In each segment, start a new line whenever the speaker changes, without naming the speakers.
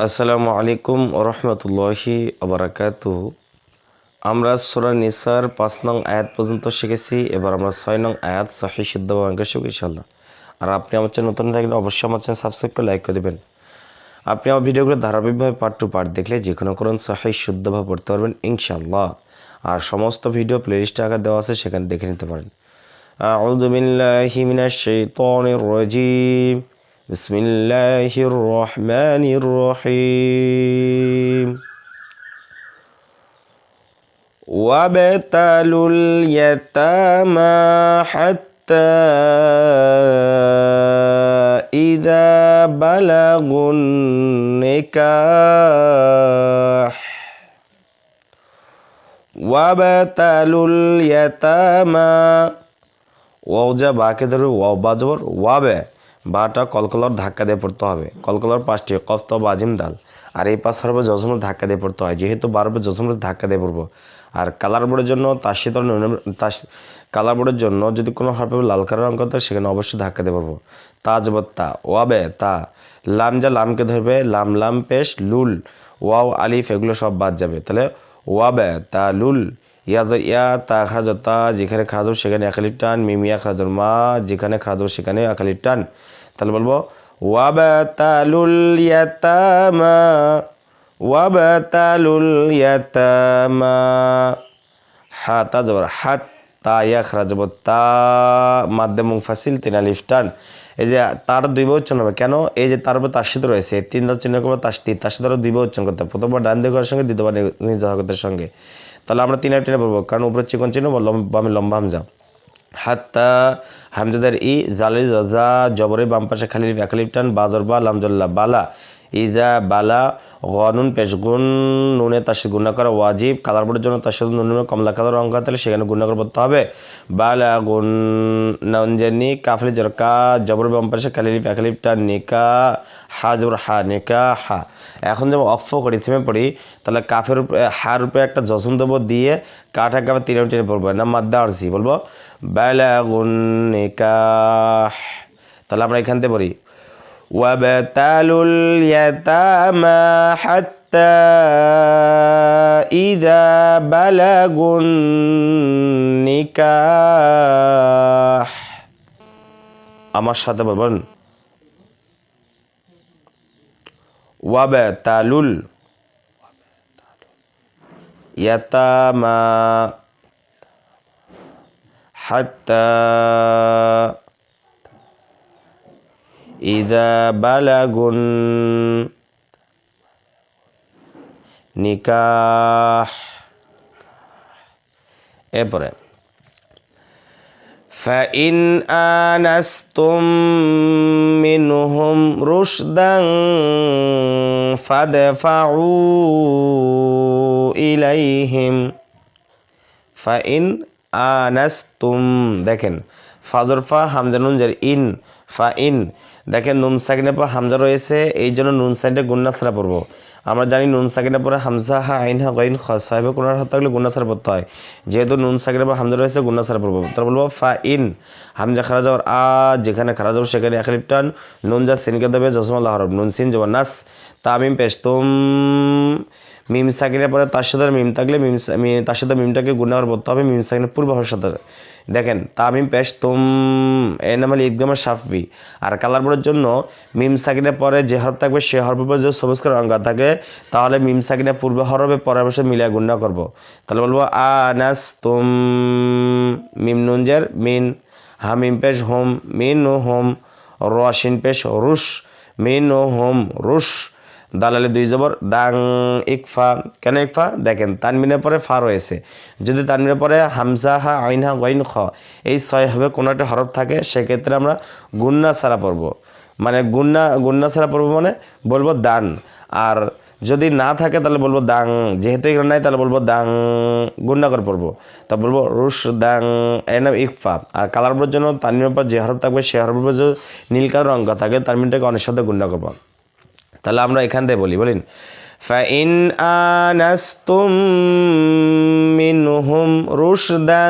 আসসালামু আলাইকুম রহমতুল্লাহি আবরাকাত আমরা সুরা নিসার পাঁচ নং আয়াত পর্যন্ত শিখেছি, এবার আমরা ছয় নং আয়াত সাহি সিদ্ধ বাংলা ইনশাল্লাহ আর আপনি আমার চ্যানেল নতুন থাকলে অবশ্যই আমার চ্যানেল সাবস্ক্রাইব করে লাইক করে দেবেন। আপনি আমার ভিডিওগুলো ধারাবাহিকভাবে পার্ট টু পার্ট দেখলে যে কোনো করুন সাহি শুদ্ধভাবে পড়তে পারবেন ইনশাল্লাহ আর সমস্ত ভিডিও প্লেলিস্টে আকার দেওয়া আছে, সেখানে দেখে নিতে পারেন। আউদ্দিল্লাহিমিনা শৈতনের রজিম। بسم الله الرحمن الرحيم وابتلوا اليتامى حتى إذا بلغوا النكاح وابتلوا اليتامى واو جا باكي درو واو باجور বাটা কলকলার ধাক্কা দিয়ে পড়তে হবে। কলকলার পাঁচটি, কফত বা আজিম দাল আর এই পাশ হরবে জজমের ধাক্কা দিয়ে পড়তে হয়। যেহেতু বারবে জজমের ধাক্কা দিয়ে পড়ব। আর কালার বোর্ডের জন্য তার সাথে তাস কালার বোর্ডের জন্য যদি কোনো হরফে লাল কালার অঙ্ক থাকে সেখানে অবশ্যই ধাক্কা দিয়ে পড়ব। তা জবর তা ওয়াবে, তা। লাম যা লামকে ধরবে, লাম লাম, পেশ, লুল, ওয়াও, আলিফ, এগুলো সব বাদ যাবে। তাহলে ওয়াবে, তা, লুল ইয়া যে ইয়া তা খারাজ তা, যেখানে খারাজ সেখানে একালির টান মিমিয়া খারাজর মা, যেখানে খারাজ সেখানে একালির টান। তাহলে বলব, ওয়াবাতালুল ইয়াতামা ওয়াবাতালুল ইয়াতামা। হা, তা জবর হাত তা, ইয়া খারাজ তা মাধ্যম ফাসিল তিন আলিফ টান। এই যে তার দুই উচ্চারণ হবে, কেন? এই যে তার উপর তার সাথে রয়েছে তিন দাঁত চিহ্ন করব তার তার সাথে আরও দুই উচ্চারণ করতে হবে। প্রথমবার ডান দিকের সঙ্গে, দ্বিতীয়বার নিজ হরকতের সঙ্গে। তাহলে আমরা তিন টেনে পড়ব কারণ উপরে চিকন চিহ্ন? বামে লম্বা হামজা। হাত্তা হামজাদার ই জালি জা জবরে বাম পাশে খালি একালিপ টান, বাজর বা লামজল্লা বালা। ইজা বালা গনুন পেশগুন নুনে তার সাথে গুণা করা ওয়াজিব কালার বোর্ডের জন্য তার সাথে নুন, কমলা কালার অঙ্ক তাহলে সেখানে গুণা করে পড়তে হবে। বালা গুন নঞ্জানি কাফলি, জরকা, জবর বাম পাশে খালিফ একালিফ টান নিকা, হা, জবর, হা, নিকা, হা। এখন যেমন অফ করি, থেমে পড়ি, তাহলে কাফের হার উপরে একটা জসম দেবো দিয়ে কাঠাকে আবার তিনে টেনে পড়ব না মাদ্দা আরসি বলব। বালাগুন নিকাহ তাহলে আমরা এখান থেকে পড়ি। وابتلوا اليتامى حتى إذا بلغوا النكاح আমার সাথে বলবেন ওয়াবাতালুল ইয়াতামা হাত্তা ইদা বালাগুন নিকাহ এরপরে فإن آنستم منهم رشدا فادفعوا إليهم ফাইন আনাস্তুম দেখেন ফাজরফা হামজা নুনজার ইন ফা ইন দেখেন নুন সাকিনের পর হামজা রয়েছে, এই জন্য নুন সাইডে গুন্না ছাড়া পড়ব। আমরা জানি নুন সাকিনের পরে হামজা হা আইন হা গাইন খ সাহেব হাত থাকলে গুন্না ছাড়া পড়তে হয়। যেহেতু নুন সাকিনের পর হামজা রয়েছে, গুন্না ছাড়া পড়ব। তার বলব ফা ইন হামজা খারা যাওয়ার আ, যেখানে খারা যাব সেখানে এক টান। নুন যা সিনকে দেবে জসমল্লা হরব নুন সিন যাব নাস তামিম পেশ তুম মিম সাকিনের পরে তার সাথে মিম থাকলে মিম তার সাথে মিমটাকে গুণা করে পড়তে হবে। মিম সাকিনের পূর্ব হওয়ার সাথে। দেখেন, তামিম পেশ তুম, এ নামাল ইকদমের সাফবি। আর কালার বোর্ডের জন্য মিম সাকিনের পরে যে হরফ থাকবে, সে হরফের পরে যদি সবুজ করে অঙ্ক থাকে, তাহলে মিম সাকিনের পূর্ব হরফে পরের বসে মিলিয়ে গুণা করব। তাহলে বলব আ নাস তুম, মিম নুনজের মিন হা মিম পেশ হোম, মিন ও হোম রশিন পেশ রুশ, মিন ও হোম রুশ। দালালে দুই জবর, দাং ইকফা, কেন ইকফা? দেখেন, তানমিনের পরে ফা রয়েছে। যদি তানমিনের পরে হামজা হা আইন হা গইন খ, এই ছয় হবে, কোনো একটা হরফ থাকে, সেক্ষেত্রে আমরা গুন্না ছাড়া পড়ব। মানে গুন্না গুন্না ছাড়া পড়ব মানে বলব দান। আর যদি না থাকে, তাহলে বলব দাং। যেহেতু এখানে নাই, তাহলে বলব দাং, গুন্না করে পড়ব। তা বলব রুশ দাং এন ইকফা। আর কালার জন্য তানমিনের পর যে হরফ থাকবে, সে হরফের যদি নীল কালার অঙ্ক থাকে, তানমিনটাকে অনেক সাথে গুন্না করব। তাহলে আমরা এখান থেকে বলি বলেন فإن آنستم منهم رشدا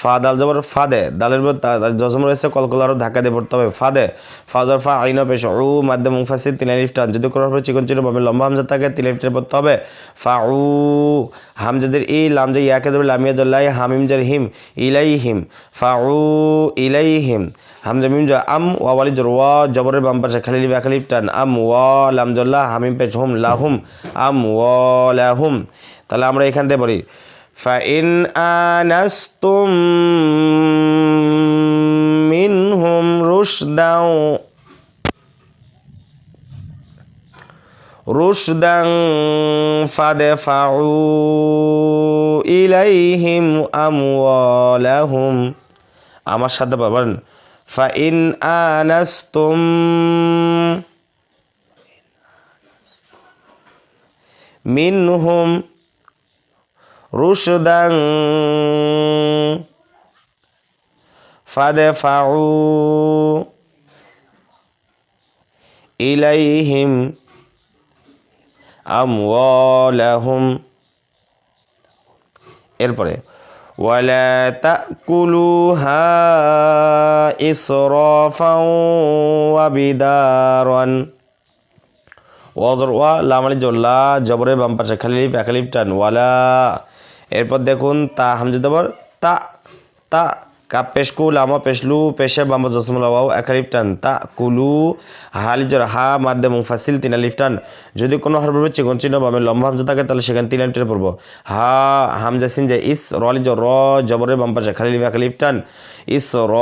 ফা, দাল জবর ফাদে। দালের জজম রয়েছে, কলকল আরও ধাক্কা দিয়ে পড়তে হবে। ফাদে। ফাজর ফা আইন পেশ উ মাধ্যম মুফাসির তিন টান। যদি কোনো হবে চিকন চির পাবে লম্বা হামজা থাকে, তিন আলিফ পড়তে হবে। ফা উ, হামজাদের ই, লাম যে ইয়াকে দেবে লামিয়া দোল্লাই হামিম জার হিম, ইলাই হিম। ফা উ, ইলাই হিম। হামজা মিম জা আম ওয়ালি জোর ওয়া, জবরের বাম পাশে খালি লিফ খালিফ টান। আম, ওয়া লামদুল্লাহ হামিম পেশ হুম লাহুম আম, ওয়া লাহুম তাহলে আমরা এখান থেকে বলি فإن آنستم منهم رشدا رشدا فادفعوا إليهم أموالهم আমার সাথে বলবেন ফাইন আনাস্তুম মিনহুম رشدا فادفعوا إليهم أموالهم এরপরে ولا تأكلوها إسرافا وبدارا ওয়াজর ওয়া লামালি জল্লা জবরের বাম পাশে খালিফ একালিফ টান ওয়ালা এরপর দেখুন তা হামজা দেবর তা তা কাপ পেশকু লামা পেশলু পেশে বাম্বা জসমুল্লাহ এক লিফটান টান, তা কুলু হালিজর হা মাধ্যম ফাসিল তিন লিফটান যদি কোনো হরফের চিকন চিহ্ন বা আমি লম্বা হামজা থাকে, তাহলে সেখানে তিন আলিফ পড়ব। হা, হামজা সিন যে ইস রলিজ র, জবরের বাম্পাসে খালি লিফ এক টান। ইস র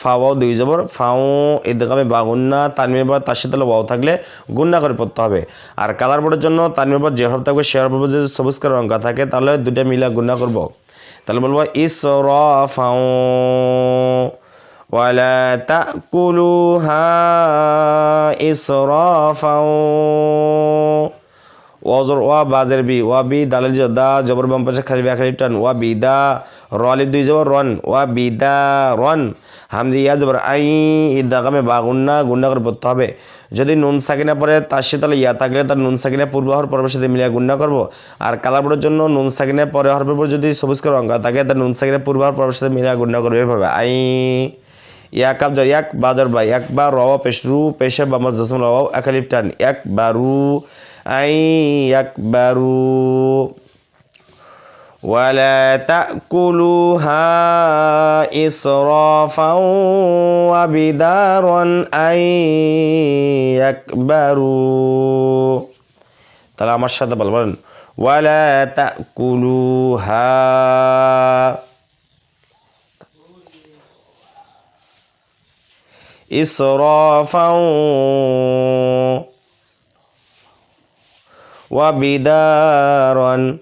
ফাওয়াও দুই জবর ফাও ইদগামে বা গুন্না তানমির পর তার সাথে ওয়াও থাকলে গুন্না করে পড়তে হবে আর কালার বোর্ডের জন্য তানমির পর যে হরফ থাকবে সে হরফের যদি সবুজ করে অঙ্কা থাকে তাহলে দুটা মিলা গুন্না করব তাহলে বলবো ইস র ফাও ولا تأكلوها إسرافا ওয়াজর ওয়া বাজের বি ওয়া বি দালের জ দা জবর বাম পাশে খালি ব্যাখালি টান ওয়া বি দা রলিফ দুই জবর রন ওয়া বি দা রন হামজি ইয়া জবর আই ইদা কামে বা গুন্না গুন্না করে পড়তে হবে যদি নুন সাকিনা পরে তার সাথে তাহলে ইয়া থাকলে তার নুন সাকিনা পূর্ব হওয়ার পরের সাথে মিলিয়ে গুন্না করব আর কালারবোর্ডের জন্য নুন সাকিনা পরে হওয়ার পর যদি সবুজ করে অঙ্ক থাকে তার নুন সাকিনা পূর্ব হওয়ার পরের সাথে মিলিয়ে গুন্না করবে এভাবে আই ইয়াক আবদর ইয়াক বাদর বা এক বা রওয়া পেশরু পেশে বা মজসম রওয়া একালিফ টান এক বারু আই এক বারু ولا تأكلوها إسرافا وبدارا أن يكبروا তাহলে আমার সাথে বলবেন ولا تأكلوها إسرافا وبدارا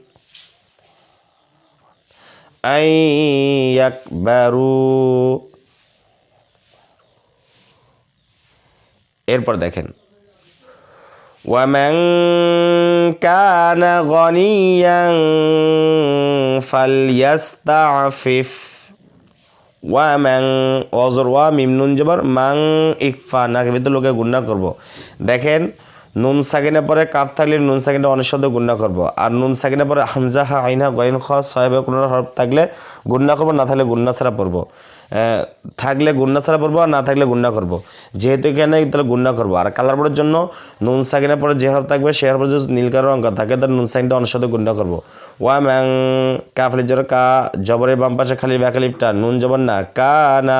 أن يكبروا এরপর দেখেন ومن كان غنيا فليستعفف ওয়াম্যাং অজর ওয়া মিম নুন জবর মাং ইকফা নাকে ভিতরে লোকে গুন্না করব দেখেন নুন সাকিনের পরে কাপ থাকলে নুন সাকিনটা অনেক শব্দ গুন্না করব। আর নুন সাকিনের পরে হামজা হা আইনা গয়ন খ সাহেব কোনো হরফ থাকলে গুন্না করব, না থাকলে গুন্না ছাড়া পড়ব। থাকলে গুন্না ছাড়া পড়ব আর না থাকলে গুন্না করব। যেহেতু এখানে তাহলে গুন্না করব। আর কালার বোর্ডের জন্য নুন সাকিনের পরে যে হরফ থাকবে, সে হরফ যদি নীলকার অঙ্ক থাকে, তাহলে নুন সাকিনটা অনেক শব্দ গুন্না করব। ওয়া ম্যাং কাফলি জোর কা, জবরের বাম পাশে খালি ব্যাকালিপটা, নুন জবর না, কা না।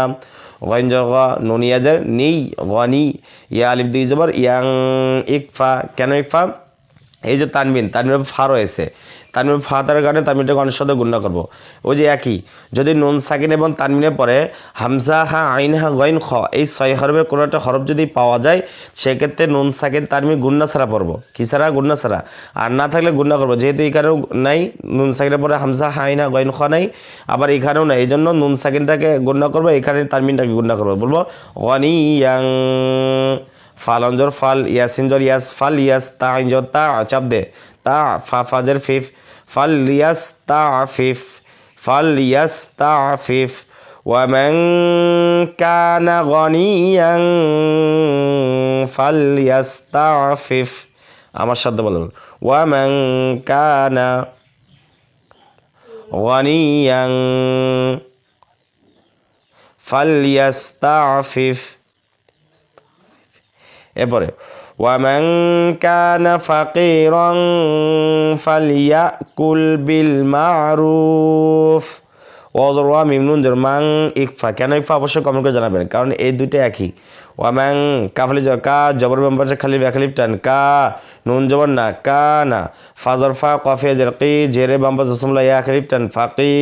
গইন জগ নুন ইয়াদের নেই গনি ইয়া আলিফ দুই জবর ইয়াং ইকফা কেন ইকফা এই যে তানবিন তানবিন ফা রয়েছে তানবিন ফা তার কারণে তানবিনটাকে অনেক সাথে গুণনা করব। ওই যে একই, যদি নুন, সাকিন এবং তানবিনের পরে হামজা হা আইন হা গইন খ, এই ছয় হরফের কোনো একটা হরফ যদি পাওয়া যায়, সেক্ষেত্রে নুন, সাকিন, তানবিন গুন্না ছাড়া পড়ব। কি ছাড়া? গুন্না ছাড়া। আর না থাকলে গুন্না করব। যেহেতু এখানেও নাই, নুন সাকিনের পরে হামজা হা আইন হা গইন খ নাই, আবার এখানেও নাই এই জন্য নুন, সাকিনটাকে গুন্না করব, এখানে তানবিনটাকে গুন্না করব। বলব গনি ইয়াং ফালঞ্জর ফাল ইয়াসিনজর ইয়াস ফাল ইয়াস তা আইনজর তা চাপ দে তা ফা ফাজের ফিফ ফাল ইয়াস তা ফিফ ফাল ইয়াস তা ফিফ ومن كان غنيا فليستعفف আমার সাথে বলুন ওয়ামান কানা غنيا ফালিয়াস্তাফিফ এরপরে, ওয়ামান কানা ফাকিরং ফালিয়াকুল বিল মারুফ ওয়া মিমনুন জর মাং ইকফা। কেন ইকফা? অবশ্যই কমেন্ট করে জানাবেন, কারণ এই দুইটা একই। ওয়ামাং কাফলি কা জবর বেম্বার খালি ব্যাখালিপ টান, কা নুন জবর না, কা না। ফাজর ফা কফিয়া জর কি, জেরে বাম্বা জসমলা ইয়া খালিপ টান, ফাকি।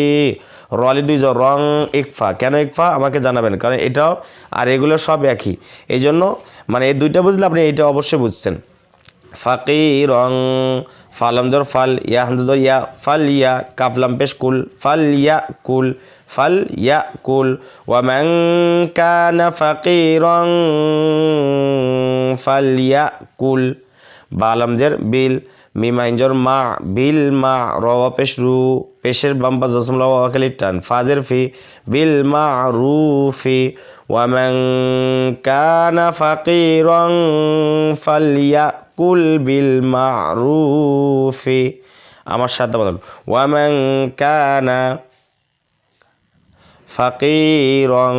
রলি দুই জর রং ইকফা। কেন ইকফা? আমাকে জানাবেন, কারণ এটাও আর এগুলো সব একই। এই জন্য মানে এই দুইটা বুঝলে আপনি এইটা অবশ্যই বুঝছেন। ফাকিরং ফালামদর ফাল ইয়া হামদর ইয়া, ফাল ইয়া কাফলাম পেশ, কুল, ফাল ইয়া, কুল, ফাল ইয়া, কুল। ওয়ামান কানা ফাকিরং, ফাল ইয়া, কুল। বালামজের বিল, মিমাইনজর মা, বিল মা র পেশ রু, পেশের বাম্পা জসম ল ওয়াকালি টান। ফাজের ফি, বিল মা রু রুফি ওয়ামান কানা ফাকিরং ফালিয়াকুল বিল মারুফি আমার সাথে বলেন, ওয়ামান কানা ফাকিরং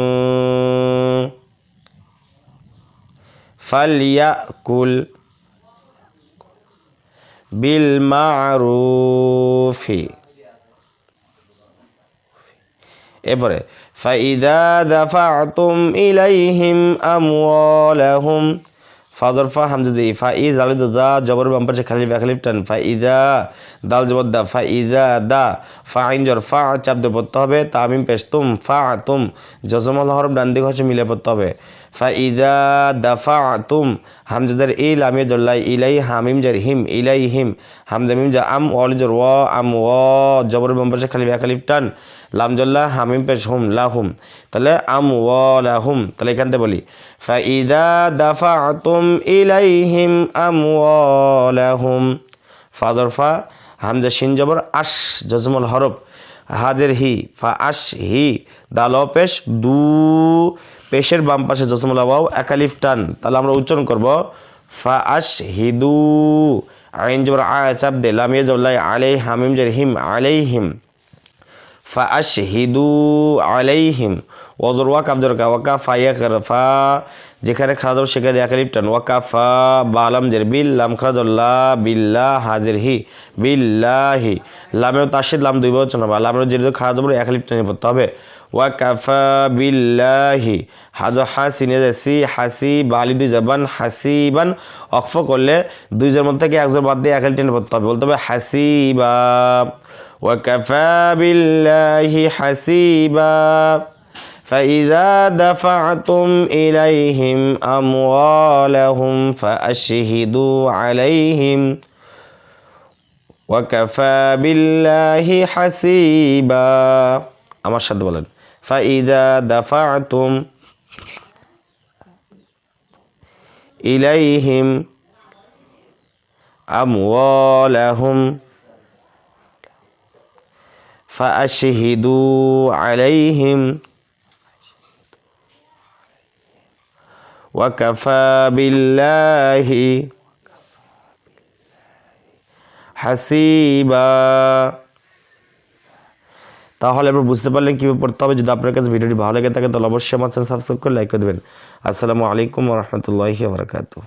ফালিয়াকুল বিল মারুফি এরপরে ফাইদা দাফাতুম ইলাইহিম আমওয়ালাহুম ফাজরফা হামজুদি, ফা ই জালিদ দা জবর বাম্পার সে খালি ব্যাখালিপ টান, ফা ইদা দাল জবর দা, ফা ইদা দা, ফা আইন জর, ফা চাপ দিয়ে পড়তে হবে, তামিম পেশ তুম ফা তুম জজমল হরফ ডান দিকে হচ্ছে মিলে পড়তে হবে। ফা ইদা দাফা তুম, হামজাদার ই আমি জল্লাই ইলাই হামিম জার হিম, ইলাই হিম, হামজা মিম জা আম, ওয়াল জর ওয়া, আম ওয়া জবর বাম্পার সে খালি ব্যাখালিপ টান লামজল্লা হামিম পেশ হুম, লা হুম, তাহলে আম ওয়ালা হুম, তাহলে এখান থেকে বলি ইলাইহিম আম ওয়ালাহুম ফাদর ফা হামজা শিন জবর আশ জজমল হরফ হাজের হি ফা আশ হি দাল পেশ দু পেশের বাম পাশে জজমল আবাও একালিফ টান। তাহলে আমরা উচ্চারণ করব ফা আশ হিদু আইন জবর আ চাপ দে লামিয়ে জল্লাই আলাই হামিম জের হিম আলাইহিম। ফাশহিদু আলাইহিম। ওজর ওয়াকাফ দরকার ওয়াকাফা ইয়াকর ফা যেখানে খারাদ সেখানে একালিপ টান ওয়াকাফা বালাম জের বিল লাম খারাদুল্লাহ বিল্লাহ হাজির হি বিল্লাহি লামেও তাসিদ লাম দুই বচন হবে লামের যেহেতু খারাদ হবে একালিপ টানে পড়তে হবে ওয়াকাফা বিল্লাহি হাদ হাসিনে সি হাসি বালি দুই জবান হাসিবান অক্ফ করলে দুইজনের মধ্যে থেকে একজন বাদ দিয়ে একালি টেনে পড়তে হবে বলতে হবে হাসিবা وكفى بالله حسيبا فإذا دفعتم إليهم أموالهم فأشهدوا عليهم وكفى بالله حسيبا আমার সাথে বলেন فإذا دفعتم إليهم أموالهم فأشهدوا عليهم ওয়াকাফা বিল্লাহি হাসিবা তাহলে আপনি বুঝতে পারলেন কীভাবে পড়তে হবে। যদি আপনার কাছে ভিডিওটি ভালো লাগে থাকে, তাহলে অবশ্যই আমার চ্যানেল সাবস্ক্রাইব করে লাইক করে দেবেন। আসসালামু আলাইকুম রহমতুল্লাহি বারকাতু